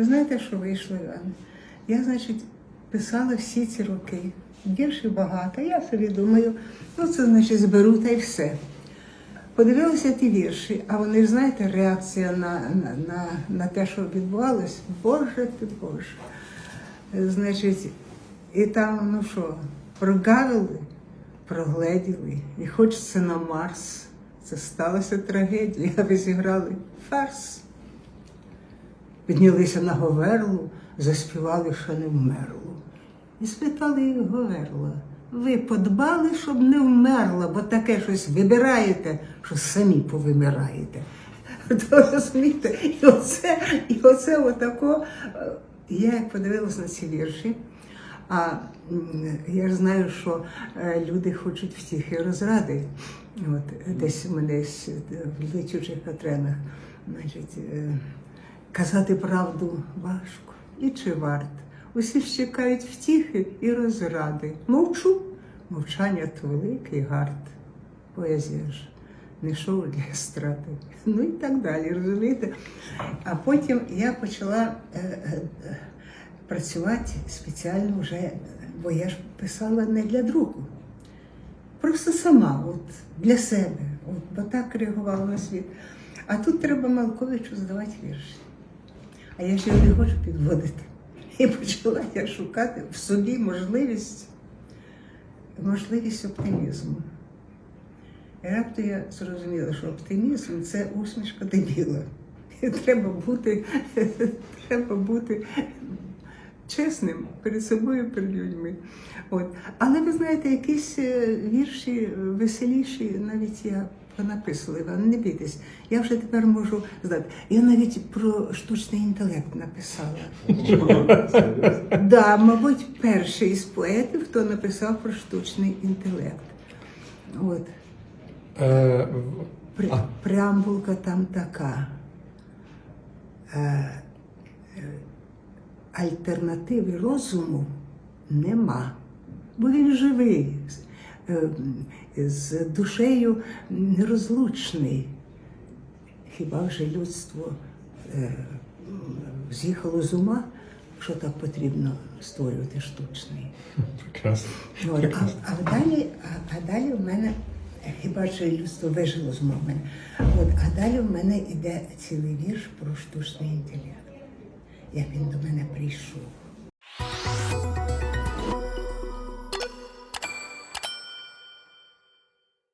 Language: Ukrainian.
Ви знаєте, що вийшло, Іван? Я, значить, писала всі ці роки. Віршів багато. Я собі думаю, ну це значить зберу та й все. Подивилася ті вірші, а вони ж знаєте, реакція на, на, на, на те, що відбувалось, Боже ти Боже. Значить, і там, ну що, прогавили, прогледіли, і хочеться на Марс. Це сталася трагедія, ви зіграли фарс. Піднялися на Говерлу, заспівали, що не вмерло. І спитали Говерла, ви подбали, щоб не вмерла, бо таке щось вибираєте, що самі повимираєте. То розумієте, і оце, і оце отако. е, Я як подивилася на ці вірші, а я ж знаю, що е, люди хочуть втіхи розради. От десь у мене в летючих катренах, значить, е, казати правду важко. І чи варт? Усі ж чекають втіхи і розради. Мовчу, мовчання то великий гард. Поезія ж не шоу для естради. Ну і так далі, розумієте? А потім я почала е, е, е, працювати спеціально вже, бо я ж писала не для друку. Просто сама, от для себе, от, бо так реагувала на світ. А тут треба Малковичу здавати вірші. А я ще не хочу підводити. І почала я шукати в собі можливість, можливість оптимізму. І раптом я зрозуміла, що оптимізм це усмішка дебіла. Треба бути, треба бути чесним перед собою, перед людьми. От. Але ви знаєте, якісь е, вірші веселіші, навіть я понаписувала, Іван, не бійтесь. Я вже тепер можу знати. Я навіть про штучний інтелект написала. Да, мабуть, перший із поетів, хто написав про штучний інтелект. От. Е, Пре- Преамбулка там така. Альтернативи розуму нема, бо він живий, з- е, душею нерозлучний. Хіба вже людство е, з'їхало з ума, що так потрібно створювати штучний? прекрасно. От, а, а далі, а, а далі в мене, хіба що людство вижило з мене, от, а далі в мене йде цілий вірш про штучний інтелект. Як він до мене прийшов.